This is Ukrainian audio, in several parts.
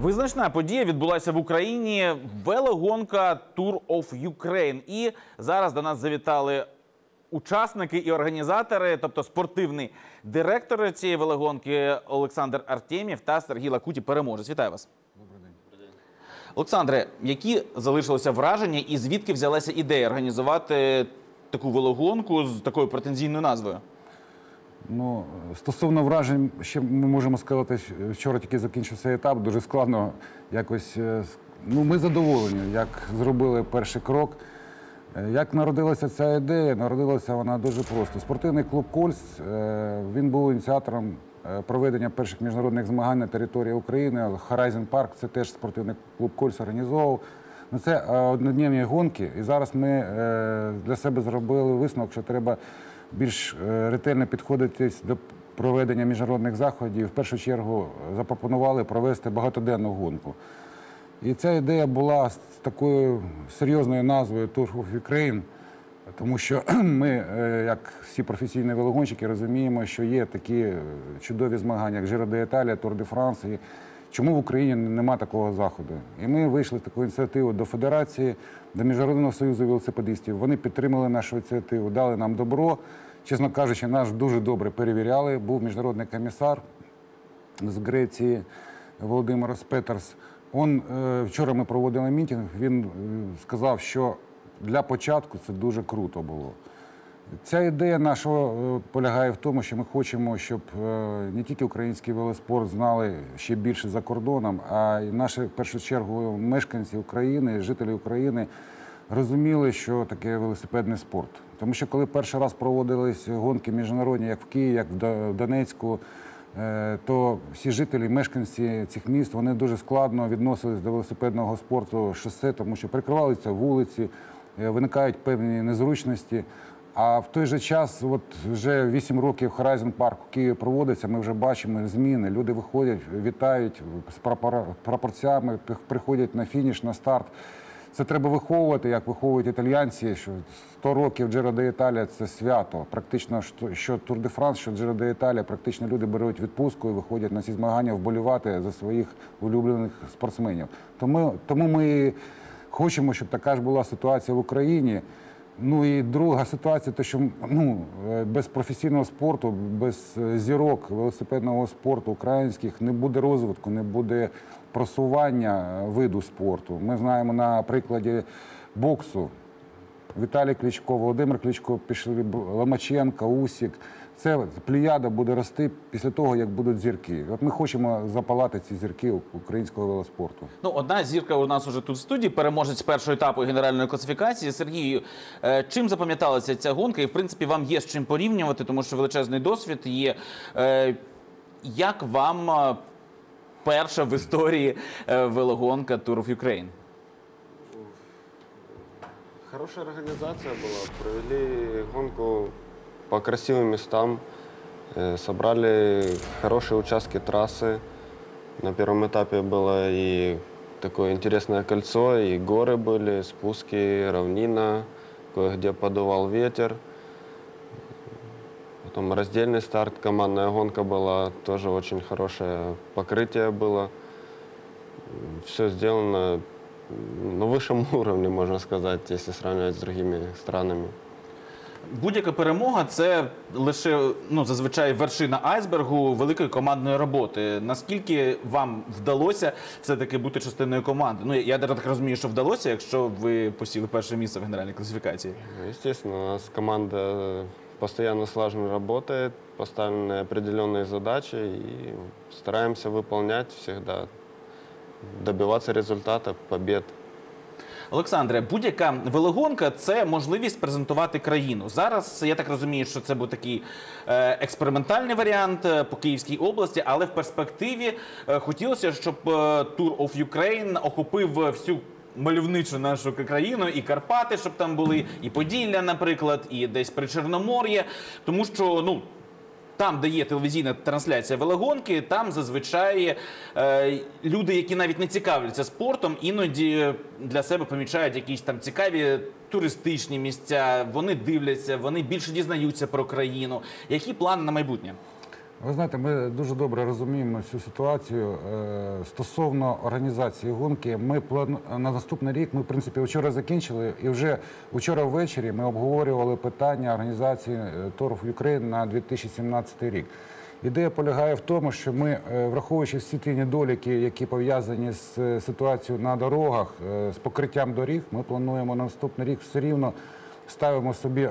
Визначна подія відбулася в Україні. Велогонка Tour of Ukraine. І зараз до нас завітали учасники і організатори, тобто спортивний директор цієї велогонки Олександр Артемєв та Сергій Лакуті. Переможець. Вітаю вас. Олександре, які залишилися враження, і звідки взялася ідея організувати таку велогонку з такою претензійною назвою? Ну, стосовно вражень, ще ми можемо сказати, що вчора тільки закінчився етап, дуже складно якось. е, Ну, ми задоволені, як зробили перший крок. Е, Як народилася ця ідея? Народилася вона дуже просто. Спортивний клуб Кольс е, він був ініціатором проведення перших міжнародних змагань на території України. Horizon Park це теж спортивний клуб Кольс організовував. Ну, це однодневні гонки, і зараз ми для себе зробили висновок, що треба більш е, ретельно підходити до проведення міжнародних заходів. В першу чергу запропонували провести багатоденну гонку. І ця ідея була з такою серйозною назвою Tour of Ukraine, тому що ми, е, як всі професійні велогонщики, розуміємо, що є такі е, чудові змагання, як Giro d'Italia, Tour de France. Чому в Україні нема такого заходу? І ми вийшли з такою ініціативою до Федерації, до Міжнародного союзу велосипедистів. Вони підтримали нашу ініціативу, дали нам добро. Чесно кажучи, нас дуже добре перевіряли. Був міжнародний комісар з Греції Володимир Петерс. Он, е, вчора ми проводили мітинг, він е, сказав, що для початку це дуже круто було. Ця ідея наша е, полягає в тому, що ми хочемо, щоб е, не тільки український велоспорт знали ще більше за кордоном, а й наші, в першу чергу, мешканці України, жителі України розуміли, що таке велосипедний спорт. Тому що коли перший раз проводились гонки міжнародні, як в Києві, як в Донецьку, е, то всі жителі, мешканці цих міст, вони дуже складно відносились до велосипедного спорту шосе, тому що прикривалися вулиці, виникають певні незручності. А в той же час, от вже 8 років Horizon Park у Києві проводиться, ми вже бачимо зміни. Люди виходять, вітають з прапорцями, приходять на фініш, на старт. Це треба виховувати, як виховують італіянці, що 100 років Джиро де Італія це свято. Практично що- Тур де Франс, що Джиро де Італія, практично люди беруть відпустку і виходять на ці змагання вболівати за своїх улюблених спортсменів. Тому, тому ми хочемо, щоб така ж була ситуація в Україні. Ну і друга ситуація, те, що ну, е, без професійного спорту, без е, зірок велосипедного спорту українських не буде розвитку, не буде просування е, виду спорту. Ми знаємо на прикладі боксу. Віталій Кличко, Володимир Кличко, пішли Ломаченко, Усік. Це плеяда буде рости після того, як будуть зірки. От ми хочемо запалати ці зірки українського велоспорту. Ну, одна зірка у нас уже тут в студії, переможець першого етапу генеральної класифікації. Сергію, е, чим запам'яталася ця гонка? І в принципі вам є з чим порівнювати, тому що величезний досвід є. Е, Як вам е, перша в історії велогонка Tour of Ukraine? Хорошая организация была. Провели гонку по красивым местам. э, Собрали хорошие участки трассы. На первом этапе было и такое интересное кольцо, и горы были, спуски, равнина, кое-где подувал ветер. Потом раздельный старт, командная гонка была, тоже очень хорошее покрытие было. Все сделано на высшем уровне, можно сказать, если сравнивать с другими странами. Будь-яка перемога це лише ну зазвичай вершина айсбергу великої командної роботи. Наскільки вам вдалося все таки бути частиною команди? Ну я так розумію, що вдалося, якщо ви посіли перше місце в генеральній класифікації. Ну, Естественно, у нас команда постоянно слаженно работает, поставлены определенные задачи и стараемся выполнять всегда, добиваться результата, побед. Олександре, будь-яка велогонка це можливість презентувати країну. Зараз я так розумію, що це був такий е, експериментальний варіант е, по Київській області, але в перспективі е, хотілося, щоб Tour of Ukraine охопив всю. Мальовничу нашу країну і Карпати, щоб там були, і Поділля, наприклад, і десь при Чорномор'ї. Тому що ну там, де є телевізійна трансляція велогонки, там зазвичай е, люди, які навіть не цікавляться спортом, іноді для себе помічають якісь там цікаві туристичні місця. Вони дивляться, вони більше дізнаються про країну. Які плани на майбутнє? Ви знаєте, ми дуже добре розуміємо цю ситуацію. Е, Стосовно організації гонки, ми плану... на наступний рік, ми, в принципі, вчора закінчили, і вже вчора ввечері ми обговорювали питання організації е, of Ukraine на 2017 рік. Ідея полягає в тому, що ми, е, враховуючи всі ті недоліки, які пов'язані з ситуацією на дорогах, з покриттям доріг, ми плануємо на наступний рік все рівно ставимо собі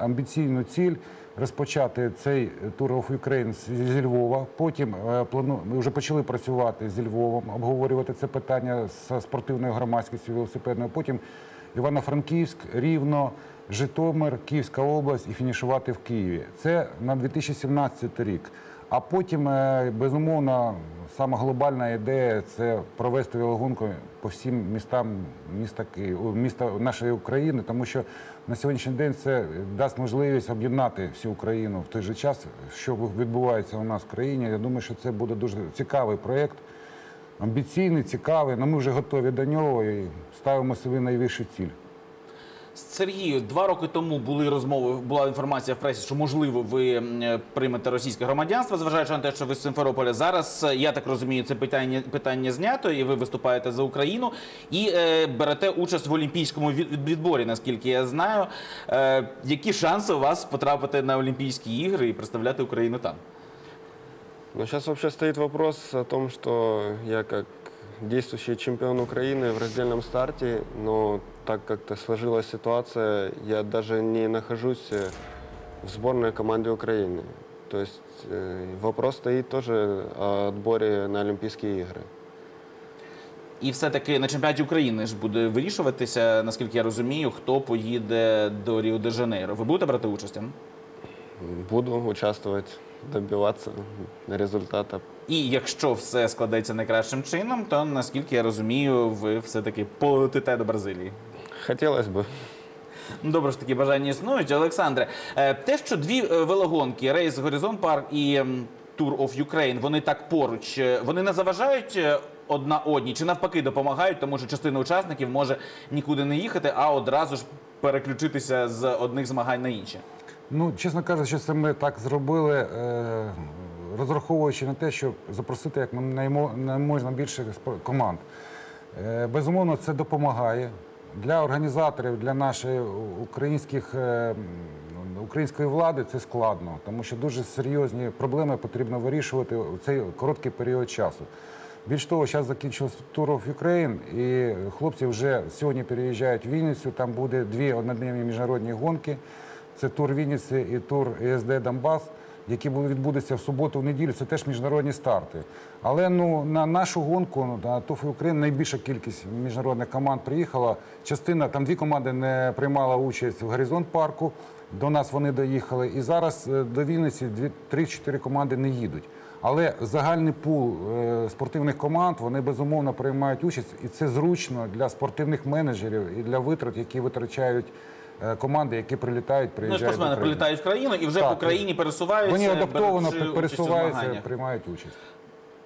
амбіційну ціль розпочати цей Tour of Ukraine зі Львова. Потім е, плану... ми вже почали працювати зі Львовом, обговорювати це питання з спортивною громадськістю велосипедною. Потім Івано-Франківськ, Рівно, Житомир, Київська область і фінішувати в Києві. Це на 2017 рік. А потім, е, безумовно, сама глобальна ідея це провести велогонку по всім містам міста міста нашої України, тому що на сьогоднішній день це дасть можливість об'єднати всю Україну в той же час, що відбувається у нас в країні. Я думаю, що це буде дуже цікавий проєкт, амбіційний, цікавий. але ми вже готові до нього і ставимо собі найвищу ціль. Сергію, два роки тому були розмови, була інформація в пресі, що можливо ви приймете російське громадянство, зважаючи на те, що ви з Симферополя. Зараз е, я так розумію, це питання питання знято, і ви виступаєте за Україну і е, берете участь в олімпійському відборі, наскільки я знаю. Е, які шанси у вас потрапити на Олімпійські ігри і представляти Україну там? Но сейчас вообще стоит вопрос о том, что я как действующий чемпион Украины в раздельном старте, но так как-то сложилась ситуация, я даже не нахожусь э, в сборной команде Украины. То есть э, вопрос стоит тоже о отборе на Олимпийские игры. І все-таки на чемпіонаті України ж буде вирішуватися, наскільки я розумію, хто поїде до Ріо де Жанейро. Ви будете брати участь? м? Буду участвовать, добиваться результата. І якщо все складеться найкращим чином, то наскільки я розумію, ви все-таки полетите до Бразилії. Хотелось бы. Ну, добре ж такі бажання існують. Олександре, е, те, що дві е, велогонки, рейс Горизон Парк і Tour of Ukraine, вони так поруч, е, вони не заважають одна одній, чи навпаки допомагають, тому що частина учасників може нікуди не їхати, а одразу ж переключитися з одних змагань на інші. Ну, чесно кажучи, це ми так зробили, е, розраховуючи на те, щоб запросити як найможна більше команд. Е, Безумовно, це допомагає для організаторів, для нашої українських, е, української влади це складно, тому що дуже серйозні проблеми потрібно вирішувати в цей короткий період часу. Більш того, зараз закінчився Tour of Ukraine, і хлопці вже сьогодні переїжджають в Вінницю. Там буде дві однодневні міжнародні гонки. Це тур Вінниці і тур ЕСД Донбас, які будуть відбудуться в суботу, в неділю. Це теж міжнародні старти. Але ну на нашу гонку на ТОФ Україн найбільша кількість міжнародних команд приїхала. Частина там дві команди не приймала участь в горизонт парку. До нас вони доїхали. І зараз е, до Вінниці дві три-чотири команди не їдуть. Але загальний пул е, спортивних команд вони безумовно приймають участь, і це зручно для спортивних менеджерів і для витрат, які витрачають команди, які прилітають, Ну, спортсмени до прилітають в країну і вже Так. по країні пересуваються. Вони адаптовано пересуваються, приймають участь.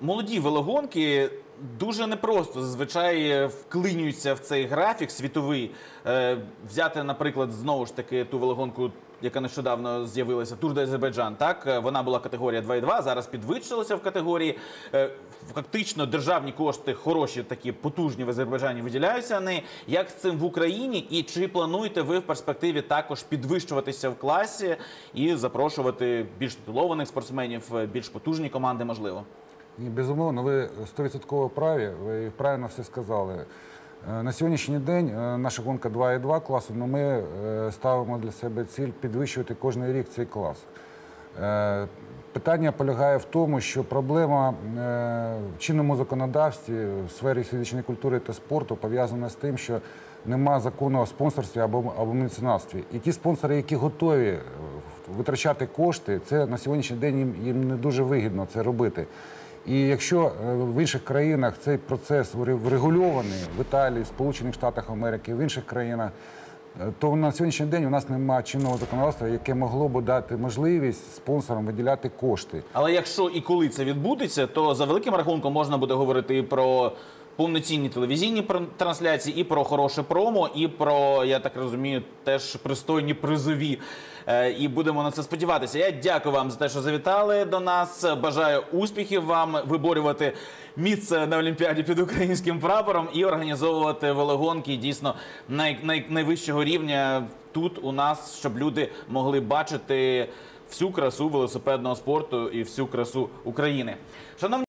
Молоді велогонки дуже непросто зазвичай вклинюються в цей графік світовий. Е, взяти, наприклад, знову ж таки ту велогонку, яка нещодавно з'явилася, Тур Азербайджан. Так Е, вона була категорія 2,2, зараз підвищилася в категорії. Е, фактично державні кошти хороші, такі потужні в Азербайджані виділяються. Вони як з цим в Україні, і чи плануєте ви в перспективі також підвищуватися в класі і запрошувати більш титулованих спортсменів, е, більш потужні команди, можливо? Ні, безумовно, ви 100% праві, ви правильно все сказали. Е, На сьогоднішній день е, наша гонка 2,2 класу, але ми е, ставимо для себе ціль підвищувати кожен рік цей клас. Питання полягає в тому, що проблема в чинному законодавстві в сфері фізичної культури та спорту пов'язана з тим, що нема закону о спонсорстві або, або меценатстві. І ті спонсори, які готові витрачати кошти, це на сьогоднішній день їм, їм не дуже вигідно це робити. І якщо е, в інших країнах цей процес вре- врегульований в Італії, Сполучених Штатах Америки, в інших країнах, е, то на сьогоднішній день у нас немає чинного законодавства, яке могло б дати можливість спонсорам виділяти кошти. Але якщо і коли це відбудеться, то за великим рахунком можна буде говорити і про повноцінні телевізійні трансляції, і про хороше промо, і про, я так розумію, теж пристойні призові. Е, І будемо на це сподіватися. Я дякую вам за те, що завітали до нас. Бажаю успіхів вам виборювати місце на Олімпіаді під українським прапором і організовувати велогонки дійсно най, най, найвищого рівня тут у нас, щоб люди могли бачити всю красу велосипедного спорту і всю красу України. Шановні.